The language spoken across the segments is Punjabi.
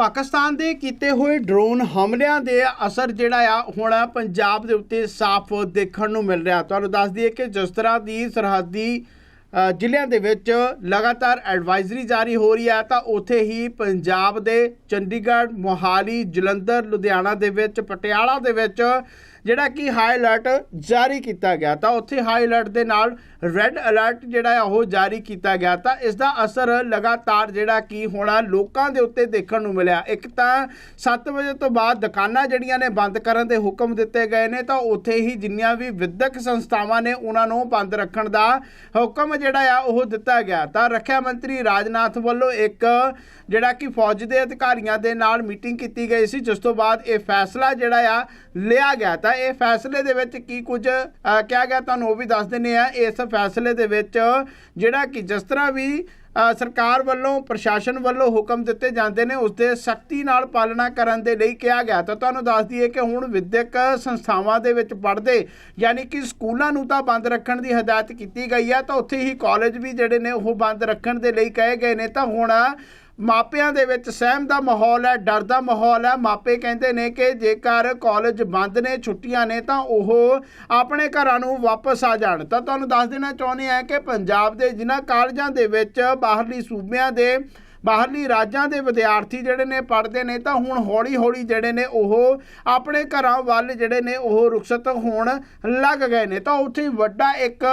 ਪਾਕਿਸਤਾਨ ਦੇ ਕੀਤੇ ਹੋਏ ਡਰੋਨ ਹਮਲਿਆਂ ਦੇ ਅਸਰ ਜਿਹੜਾ ਆ, ਹੁਣ ਪੰਜਾਬ ਦੇ ਉੱਤੇ ਸਾਫ਼ ਦੇਖਣ ਨੂੰ ਮਿਲ ਰਿਹਾ। ਤੁਹਾਨੂੰ ਦੱਸ ਦਈਏ ਕਿ ਜਿਸ ਤਰ੍ਹਾਂ ਦੀ ਸਰਹੱਦੀ ਜ਼ਿਲ੍ਹਿਆਂ ਦੇ ਵਿੱਚ ਲਗਾਤਾਰ ਐਡਵਾਈਜ਼ਰੀ ਜਾਰੀ ਹੋ ਰਹੀ ਹੈ ਤਾਂ ਉੱਥੇ ਹੀ ਪੰਜਾਬ ਦੇ ਚੰਡੀਗੜ੍ਹ, ਮੋਹਾਲੀ, ਜਲੰਧਰ, ਲੁਧਿਆਣਾ ਦੇ ਵਿੱਚ, ਪਟਿਆਲਾ ਦੇ ਵਿੱਚ ਜਿਹੜਾ ਕਿ ਹਾਈ ਅਲਰਟ ਜਾਰੀ ਕੀਤਾ ਗਿਆ ਤਾਂ ਉੱਥੇ ਹਾਈ ਅਲਰਟ ਦੇ ਨਾਲ ਰੈੱਡ ਅਲਰਟ ਜਿਹੜਾ ਹੈ ਉਹ ਜਾਰੀ ਕੀਤਾ ਗਿਆ ਤਾਂ ਇਸ ਦਾ ਅਸਰ ਲਗਾਤਾਰ ਜਿਹੜਾ ਕਿ ਹੁਣ ਲੋਕਾਂ ਦੇ ਉੱਤੇ ਦੇਖਣ ਨੂੰ ਮਿਲਿਆ। ਇੱਕ ਤਾਂ 7 ਵਜੇ ਤੋਂ ਬਾਅਦ ਦੁਕਾਨਾਂ ਜਿਹੜੀਆਂ ਨੇ ਬੰਦ ਕਰਨ ਦੇ ਹੁਕਮ ਦਿੱਤੇ ਗਏ ਨੇ ਤਾਂ ਉੱਥੇ ਹੀ ਜਿੰਨੀਆਂ ਵੀ ਵਿਦਿਅਕ ਸੰਸਥਾਵਾਂ ਨੇ ਉਹਨਾਂ ਨੂੰ ਬੰਦ ਰੱਖਣ ਦਾ ਹੁਕਮ ਜਿਹੜਾ ਆ ਉਹ ਦਿੱਤਾ ਗਿਆ। ਤਾਂ ਰੱਖਿਆ ਮੰਤਰੀ ਰਾਜਨਾਥ ਵੱਲੋਂ ਇੱਕ ਜਿਹੜਾ ਕਿ ਫੌਜ ਦੇ ਅਧਿਕਾਰੀਆਂ ਦੇ ਨਾਲ ਮੀਟਿੰਗ ਕੀਤੀ ਗਈ ਸੀ, ਜਿਸ ਤੋਂ ਬਾਅਦ ਇਹ ਫੈਸਲਾ ਜਿਹੜਾ ਆ ਲਿਆ ਗਿਆ। ਤਾਂ ਇਹ ਫੈਸਲੇ ਦੇ ਵਿੱਚ ਕੀ ਕੁਝ ਕਿਹਾ ਗਿਆ ਤੁਹਾਨੂੰ ਉਹ ਵੀ ਦੱਸ ਦਿੰਨੇ ਆ ਇਸ ਫੈਸਲੇ ਦੇ ਵਿੱਚ ਜਿਹੜਾ ਕਿ ਜਿਸ ਤਰ੍ਹਾਂ ਵੀ ਸਰਕਾਰ ਵੱਲੋਂ, ਪ੍ਰਸ਼ਾਸਨ ਵੱਲੋਂ ਹੁਕਮ ਦਿੱਤੇ ਜਾਂਦੇ ਨੇ ਉਸ ਦੇ ਸਖਤੀ ਨਾਲ ਪਾਲਣਾ ਕਰਨ ਦੇ ਲਈ ਕਿਹਾ ਗਿਆ। ਤਾਂ ਤੁਹਾਨੂੰ ਦੱਸ ਦਈਏ ਕਿ ਹੁਣ ਵਿਦਿਅਕ ਸੰਸਥਾਵਾਂ ਦੇ ਵਿੱਚ ਪੜ੍ਹਦੇ, ਯਾਨੀ ਕਿ ਸਕੂਲਾਂ ਨੂੰ ਤਾਂ ਬੰਦ ਰੱਖਣ ਦੀ ਹਦਾਇਤ ਕੀਤੀ ਗਈ ਹੈ ਤਾਂ ਉੱਥੇ ਹੀ ਕਾਲਜ ਵੀ ਜਿਹੜੇ ਨੇ ਉਹ ਬੰਦ ਰੱਖਣ ਦੇ ਲਈ ਕਹੇ ਗਏ ਨੇ। ਤਾਂ ਹੁਣ ਮਾਪਿਆਂ ਦੇ ਵਿੱਚ ਸਹਿਮ ਦਾ ਮਾਹੌਲ ਹੈ, ਡਰ ਦਾ ਮਾਹੌਲ ਹੈ। ਮਾਪੇ ਕਹਿੰਦੇ ਨੇ ਕਿ ਜੇਕਰ ਕਾਲਜ ਬੰਦ ਨੇ, ਛੁੱਟੀਆਂ ਨੇ, ਤਾਂ ਉਹ ਆਪਣੇ ਘਰਾਂ ਨੂੰ ਵਾਪਸ ਆ ਜਾਣ। ਤਾਂ ਤੁਹਾਨੂੰ ਦੱਸ ਦੇਣਾ ਚਾਹੁੰਦੇ ਆ ਕਿ ਪੰਜਾਬ ਦੇ ਜਿਨ੍ਹਾਂ ਕਾਲਜਾਂ ਦੇ ਵਿੱਚ ਬਾਹਰਲੀ ਸੂਬਿਆਂ ਦੇ ਬਾਹਰਲੀ ਰਾਜਾਂ ਦੇ ਵਿਦਿਆਰਥੀ ਜਿਹੜੇ ਨੇ ਪੜ੍ਹਦੇ ਨੇ ਤਾਂ ਹੁਣ ਹੌਲੀ-ਹੌਲੀ ਜਿਹੜੇ ਨੇ ਉਹ ਆਪਣੇ ਘਰਾਂ ਵੱਲ ਜਿਹੜੇ ਨੇ ਉਹ ਰੁਖਸਤ ਹੋਣ ਲੱਗ ਗਏ ਨੇ। ਤਾਂ ਉੱਥੇ ਵੱਡਾ ਇੱਕ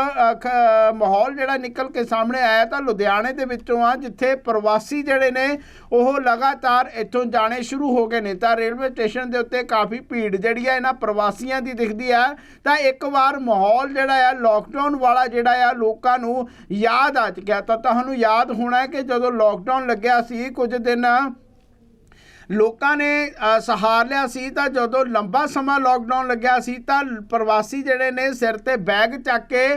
ਮਾਹੌਲ ਜਿਹੜਾ ਨਿਕਲ ਕੇ ਸਾਹਮਣੇ ਆਇਆ ਤਾਂ ਲੁਧਿਆਣੇ ਦੇ ਵਿੱਚੋਂ ਆ, ਜਿੱਥੇ ਪ੍ਰਵਾਸੀ ਜਿਹੜੇ ਨੇ ਉਹ ਲਗਾਤਾਰ ਇੱਥੋਂ ਜਾਣੇ ਸ਼ੁਰੂ ਹੋ ਗਏ ਨੇ। ਤਾਂ ਰੇਲਵੇ ਸਟੇਸ਼ਨ ਦੇ ਉੱਤੇ ਕਾਫੀ ਭੀੜ ਜਿਹੜੀ ਆ ਇਹਨਾਂ ਪ੍ਰਵਾਸੀਆਂ ਦੀ ਦਿਖਦੀ ਆ। ਤਾਂ ਇੱਕ ਵਾਰ ਮਾਹੌਲ ਜਿਹੜਾ ਆ ਲੋਕਡਾਊਨ ਵਾਲਾ ਜਿਹੜਾ ਆ, ਲੋਕਾਂ ਨੂੰ ਯਾਦ ਆ ਚੁੱਕਿਆ। ਤਾਂ ਤੁਹਾਨੂੰ ਯਾਦ ਹੋਣਾ ਕਿ ਜਦੋਂ ਲੋਕਡਾਊਨ ਲੱਗਿਆ ਸੀ ਕੁਝ ਦਿਨ। ਲੋਕਾਂ ਨੇ ਸਹਾਰ ਲਿਆ ਸੀ ਤਾਂ ਜਦੋਂ ਲੰਬਾ ਸਮਾਂ ਲੋਕਡਾਊਨ ਲੱਗਿਆ ਸੀ ਤਾਂ ਪ੍ਰਵਾਸੀ ਜਿਹੜੇ ਨੇ ਸਿਰ ਤੇ ਬੈਗ ਚੱਕ ਕੇ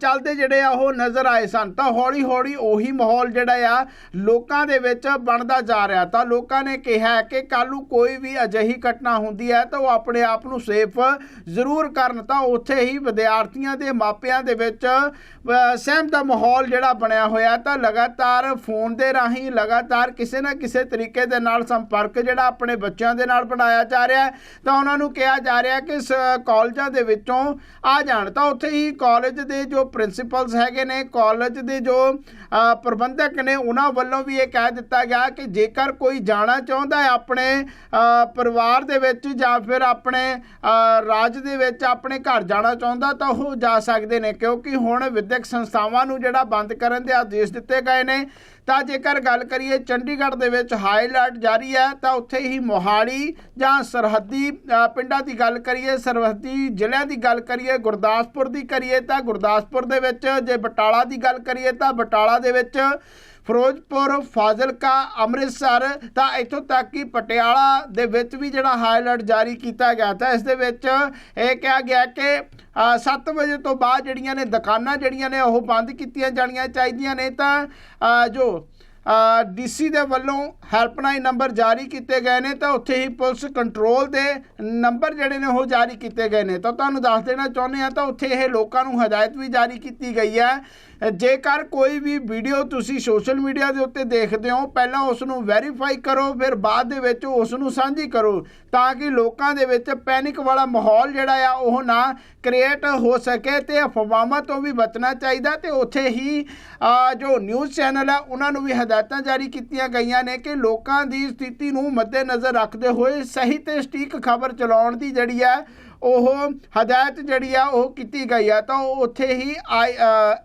ਚੱਲਦੇ ਜਿਹੜੇ ਆ ਉਹ ਨਜ਼ਰ ਆਏ ਸਨ। ਤਾਂ ਹੌਲੀ ਹੌਲੀ ਉਹੀ ਮਾਹੌਲ ਜਿਹੜਾ ਆ ਲੋਕਾਂ ਦੇ ਵਿੱਚ ਬਣਦਾ ਜਾ ਰਿਹਾ। ਤਾਂ ਲੋਕਾਂ ਨੇ ਕਿਹਾ ਕਿ ਕੱਲ੍ਹ ਨੂੰ ਕੋਈ ਵੀ ਅਜਿਹੀ ਘਟਨਾ ਹੁੰਦੀ ਹੈ ਤਾਂ ਉਹ ਆਪਣੇ ਆਪ ਨੂੰ ਸੇਫ ਜ਼ਰੂਰ ਕਰਨ। ਤਾਂ ਉੱਥੇ ਹੀ ਵਿਦਿਆਰਥੀਆਂ ਦੇ ਮਾਪਿਆਂ ਦੇ ਵਿੱਚ ਸਹਿਮ ਦਾ ਮਾਹੌਲ ਜਿਹੜਾ ਬਣਿਆ ਹੋਇਆ। ਤਾਂ ਲਗਾਤਾਰ ਫੋਨ ਦੇ ਰਾਹੀਂ ਲਗਾਤਾਰ ਕਿਸੇ ਨਾ ਕਿਸੇ ਤਰੀਕੇ ਦੇ ਨਾਲ ਸੰਪਰਕ ਸੰਪਰਕ ਜਿਹੜਾ ਆਪਣੇ ਬੱਚਿਆਂ ਦੇ ਨਾਲ ਬਣਾਇਆ ਜਾ ਰਿਹਾ ਤਾਂ ਉਹਨਾਂ ਨੂੰ ਕਿਹਾ ਜਾ ਰਿਹਾ ਕਿ ਸ- ਕਾਲਜਾਂ ਦੇ ਵਿੱਚੋਂ ਆ ਜਾਣ। ਤਾਂ ਉੱਥੇ ਹੀ ਕਾਲਜ ਦੇ ਜੋ ਪ੍ਰਿੰਸੀਪਲਸ ਹੈਗੇ ਨੇ, ਕਾਲਜ ਦੇ ਜੋ ਪ੍ਰਬੰਧਕ ਨੇ, ਉਹਨਾਂ ਵੱਲੋਂ ਵੀ ਇਹ ਕਹਿ ਦਿੱਤਾ ਗਿਆ ਕਿ ਜੇਕਰ ਕੋਈ ਜਾਣਾ ਚਾਹੁੰਦਾ ਹੈ ਆਪਣੇ ਪਰਿਵਾਰ ਦੇ ਵਿੱਚ ਜਾਂ ਫਿਰ ਆਪਣੇ ਰਾਜ ਦੇ ਵਿੱਚ ਆਪਣੇ ਘਰ ਜਾਣਾ ਚਾਹੁੰਦਾ, ਤਾਂ ਉਹ ਜਾ ਸਕਦੇ ਨੇ। ਕਿਉਂਕਿ ਹੁਣ ਵਿਦਿਅਕ ਸੰਸਥਾਵਾਂ ਨੂੰ ਜਿਹੜਾ ਬੰਦ ਕਰਨ ਦੇ ਆਦੇਸ਼ ਦਿੱਤੇ ਗਏ ਨੇ। ਤਾਂ ਜੇਕਰ ਗੱਲ ਕਰੀਏ ਚੰਡੀਗੜ੍ਹ ਦੇ ਵਿੱਚ ਹਾਈ ਅਲਰਟ ਜਾਰੀ ਹੈ, ਤਾਂ ਉੱਥੇ ਹੀ ਮੋਹਾਲੀ ਜਾਂ ਸਰਹੱਦੀ ਪਿੰਡਾਂ ਦੀ ਗੱਲ ਕਰੀਏ, ਸਰਹੱਦੀ ਜ਼ਿਲ੍ਹਿਆਂ ਦੀ ਗੱਲ ਕਰੀਏ, ਗੁਰਦਾਸਪੁਰ ਦੀ ਕਰੀਏ ਤਾਂ ਗੁਰਦਾਸਪੁਰ ਦੇ ਵਿੱਚ, ਜੇ ਬਟਾਲਾ ਦੀ ਗੱਲ ਕਰੀਏ ਤਾਂ ਬਟਾਲਾ ਦੇ ਵਿੱਚ ਫਿਰੋਜ਼ਪੁਰ ਫਾਜ਼ਿਲਕਾ ਅੰਮ੍ਰਿਤਸਰ ਤਾਂ ਇੱਥੋਂ ਤੱਕ ਕਿ ਪਟਿਆਲਾ ਦੇ ਵਿੱਚ ਵੀ ਜਿਹੜਾ ਹਾਈ ਅਲਰਟ ਜਾਰੀ ਕੀਤਾ ਗਿਆ ਤਾਂ ਇਸ ਦੇ ਵਿੱਚ ਇਹ ਕਿਹਾ ਗਿਆ ਕਿ 7 ਵਜੇ ਤੋਂ ਬਾਅਦ ਜਿਹੜੀਆਂ ਨੇ ਦੁਕਾਨਾਂ ਜਿਹੜੀਆਂ ਨੇ ਉਹ ਬੰਦ ਕੀਤੀਆਂ ਜਾਣੀਆਂ ਚਾਹੀਦੀਆਂ ਨੇ ਤਾਂ ਅ, ਜੋ ਡੀਸੀ ਦੇ ਵੱਲੋਂ ਹੈਲਪਲਾਈਨ ਨੰਬਰ ਜਾਰੀ ਕੀਤੇ ਗਏ ਨੇ ਤਾਂ ਉੱਥੇ ਹੀ ਪੁਲਿਸ ਕੰਟਰੋਲ ਦੇ ਨੰਬਰ ਜਿਹੜੇ ਨੇ ਉਹ ਜਾਰੀ ਕੀਤੇ ਗਏ ਨੇ। ਤਾਂ ਤੁਹਾਨੂੰ ਦੱਸ ਦੇਣਾ ਚਾਹੁੰਦੇ ਆ ਤਾਂ ਉੱਥੇ ਇਹ ਲੋਕਾਂ ਨੂੰ ਹਦਾਇਤ ਵੀ ਜਾਰੀ ਕੀਤੀ ਗਈ ਹੈ ਜੇਕਰ ਕੋਈ ਵੀ ਵੀਡੀਓ ਤੁਸੀਂ ਸੋਸ਼ਲ ਮੀਡੀਆ ਦੇ ਉੱਤੇ ਦੇਖਦੇ ਹੋ, ਪਹਿਲਾਂ ਉਸ ਨੂੰ ਵੈਰੀਫਾਈ ਕਰੋ, ਫਿਰ ਬਾਅਦ ਦੇ ਵਿੱਚ ਉਸ ਨੂੰ ਸਾਂਝੀ ਕਰੋ, ਤਾਂ ਕਿ ਲੋਕਾਂ ਦੇ ਵਿੱਚ ਪੈਨਿਕ ਵਾਲਾ ਮਾਹੌਲ ਜਿਹੜਾ ਆ, ਉਹ ਨਾ ਕ੍ਰੀਏਟ ਹੋ ਸਕੇ ਤੇ ਅਫਵਾਹਾਂ ਤੋਂ ਵੀ ਬਚਣਾ ਚਾਹੀਦਾ। ਤੇ ਉੱਥੇ ਹੀ ਜੋ ਨਿਊਜ਼ ਚੈਨਲ ਆ, ਉਹਨਾਂ ਨੂੰ ਵੀ ਹਦਾਇਤਾਂ ਜਾਰੀ ਕੀਤੀਆਂ ਗਈਆਂ ਨੇ ਕਿ ਲੋਕਾਂ ਦੀ ਸਥਿਤੀ ਨੂੰ ਮੱਦੇਨਜ਼ਰ ਰੱਖਦੇ ਹੋਏ ਸਹੀ ਤੇ ਸਟੀਕ ਖਬਰ ਚਲਾਉਣ ਦੀ ਜਿਹੜੀ ਹੈ ਉਹ ਹਦਾਇਤ ਜਿਹੜੀ ਆ ਉਹ ਕੀਤੀ ਗਈ ਆ ਤਾਂ ਉਹ ਉੱਥੇ ਹੀ ਆਈ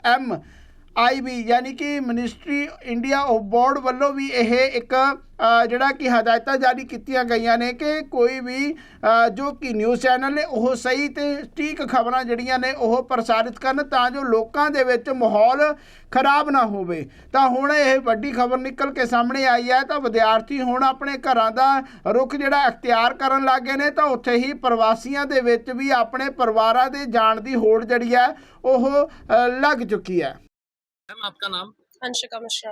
ਐਮ ਆਈਬੀ ਯਾਨੀ ਕਿ ਮਿਨਿਸਟਰੀ ਇੰਡੀਆ ਆਫ ਬੋਰਡ ਵੱਲੋਂ ਵੀ ਇਹ ਇੱਕ ਜਿਹੜਾ ਕਿ ਹਦਾਇਤਾਂ ਜਾਰੀ ਕੀਤੀਆਂ ਗਈਆਂ ਨੇ ਕਿ ਕੋਈ ਵੀ ਜੋ ਕਿ ਨਿਊਜ਼ ਚੈਨਲ ਨੇ, ਉਹ ਸਹੀ ਤੇ ਠੀਕ ਖਬਰਾਂ ਜਿਹੜੀਆਂ ਨੇ, ਉਹ ਪ੍ਰਸਾਰਿਤ ਕਰਨ ਤਾਂ ਜੋ ਲੋਕਾਂ ਦੇ ਵਿੱਚ ਮਾਹੌਲ ਖਰਾਬ ਨਾ ਹੋਵੇ। ਤਾਂ ਹੁਣ ਇਹ ਵੱਡੀ ਖਬਰ ਨਿਕਲ ਕੇ ਸਾਹਮਣੇ ਆਈ ਹੈ, ਤਾਂ ਵਿਦਿਆਰਥੀ ਹੁਣ ਆਪਣੇ ਘਰਾਂ ਦਾ ਰੁਖ ਜਿਹੜਾ ਅਖਤਿਆਰ ਕਰਨ ਲੱਗੇ ਨੇ, ਤਾਂ ਉੱਥੇ ਹੀ ਪ੍ਰਵਾਸੀਆਂ ਦੇ ਵਿੱਚ ਵੀ ਆਪਣੇ ਪਰਿਵਾਰਾਂ ਦੇ ਜਾਣ ਦੀ ਹੋੜ ਜਿਹੜੀ ਹੈ, ਉਹ ਲੱਗ ਚੁੱਕੀ ਹੈ। मैम आपका नाम? अंशिका मिश्रा।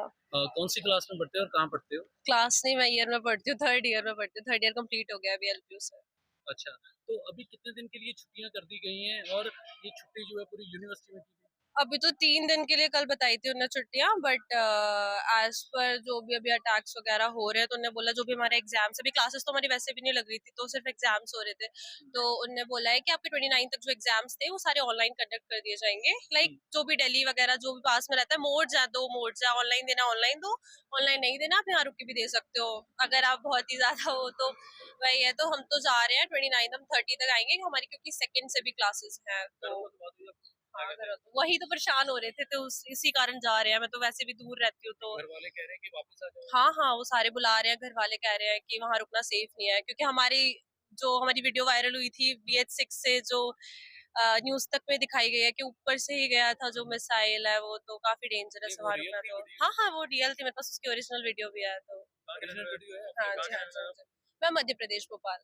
कौन सी क्लास में पढ़ते हो और कहाँ पढ़ते हो? क्लास नहीं मैं ईयर में पढ़ती हूँ थर्ड ईयर में पढ़ती हूँ थर्ड ईयर कंप्लीट हो गया अभी एल से। अच्छा तो अभी कितने दिन के लिए छुट्टियाँ कर दी गई हैं और ये छुट्टी जो है पूरी यूनिवर्सिटी में की अभी तो तीन दिन के लिए कल बताई थी उन्हें छुट्टियाँ बट एज पर जो भी अभी अटैक्स वगैरह हो रहे हैं तो उन्होंने बोला जो भी हमारे एग्ज़ाम्स अभी क्लासेस तो हमारी वैसे भी नहीं लग रही थी तो सिर्फ़ एग्ज़ाम्स हो रहे थे। तो उन्होंने बोला है कि आपके ट्वेंटी नाइन तक जो एग्ज़ाम्स थे वो सारे ऑनलाइन कंडक्ट कर दिए जाएँगे। लाइक like, जो भी डेली वगैरह जो भी पास में रहता है मोड है दो मोड है ऑनलाइन देना ऑनलाइन दो ऑनलाइन नहीं देना आप यहाँ रुक के भी दे सकते हो। अगर आप बहुत ही ज़्यादा हो तो वही है तो हम तो जा रहे हैं ट्वेंटी नाइन हम थर्टी तक आएँगे हमारी क्योंकि सेकेंड से भी क्लासेस हैं तो वही तो परेशान हो रहे थे तो उस, इसी कारण जा रहे हैं। मैं तो वैसे भी दूर रहती हूँ तो घर वाले कह रहे हैं कि वापस आ जाओ। हाँ हाँ वो सारे बुला रहे हैं घर वाले कह रहे हैं कि वहाँ रुकना सेफ़ नहीं है क्योंकि हमारी जो हमारी वीडियो वायरल हुई थी बी एच सिक्स से जो न्यूज़ तक में दिखाई गई है कि ऊपर से ही गया था जो मिसाइल है वो तो काफ़ी डेंजरस है रुकना तो हाँ हाँ वो रियल थी मेरे पास उसकी ओरिजिनल वीडियो भी है तो हाँ जी हाँ हाँ जी। मैं मध्य प्रदेश भोपाल।